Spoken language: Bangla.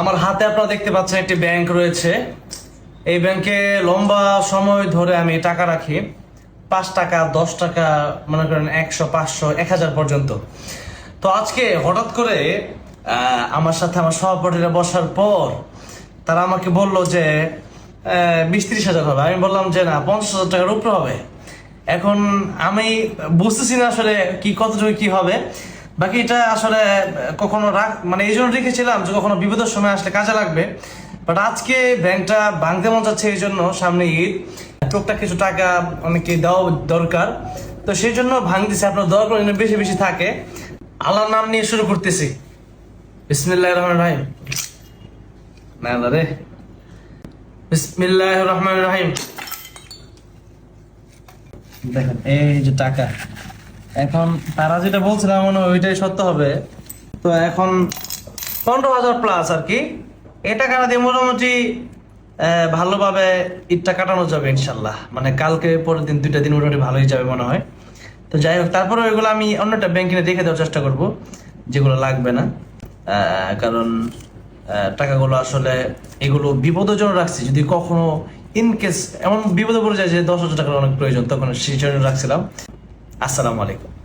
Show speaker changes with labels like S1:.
S1: আমার হাতে আপনারা দেখতে পাচ্ছেন একটি ব্যাংক রয়েছে। এই ব্যাংকে লম্বা সময় ধরে আমি টাকা রাখি। পাঁচ টাকা, দশ টাকা, মনে করেন একশো, পাঁচশো, এক হাজার পর্যন্ত। তো আজকে হঠাৎ করে আমার সাথে আমার সহপাঠীরা বসার পর তারা আমাকে বলল যে বিশ ত্রিশ হাজার হবে। আমি বললাম যে, না, পঞ্চাশ হাজার টাকার উপরে হবে। এখন আমি বুঝতেছি না আসলে কি, কতটুকু কি হবে। বাকি এটা আসলে কখনো রাখ মানে এই জন্য রেখেছিলাম যে কখনো বিপদের সময় আসলে কাজে লাগবে। বাট আজকে ব্যাংকটা ভাঙতে মন যাচ্ছে এই জন্য, সামনে ঈদ। টুকটাক কিছু টাকা অনেকে দেওয়া দরকার। তো সেই জন্য ভাঙতেছি, আপনার দরকার যেন বেশি বেশি থাকে। আল্লাহর নাম নিয়ে শুরু করতেছি। বিসমিল্লাহ রহমান রাহিম। না রে। বিসমিল্লাহ রহমান রাহিম। দেখেন, এই যে টাকা। এখন তারা যেটা বলছিলাম মনে হয় ওইটাই সত্য হবে। তো এখন পনেরো হাজার প্লাস আর কি। এই টাকাটা দিয়ে মোটামুটি ভালোভাবে ঈদটা কাটানো যাবে ইনশাল্লাহ। মানে কালকে পরের দিন, দুইটা দিন মোটামুটি ভালোই যাবে মনে হয়। তো যাই হোক, তারপরে ওইগুলো আমি অন্যটা ব্যাংকে দেখে দেওয়ার চেষ্টা করব, যেগুলো লাগবে না। কারণ টাকাগুলো আসলে এগুলো বিপদের জন্য রাখছি। যদি কখনো ইন কেস এমন বিপদে পড়ে যায় যে দশ হাজার টাকার অনেক প্রয়োজন, তখন সেই জন্য রাখছিলাম। আসসালামু আলাইকুম।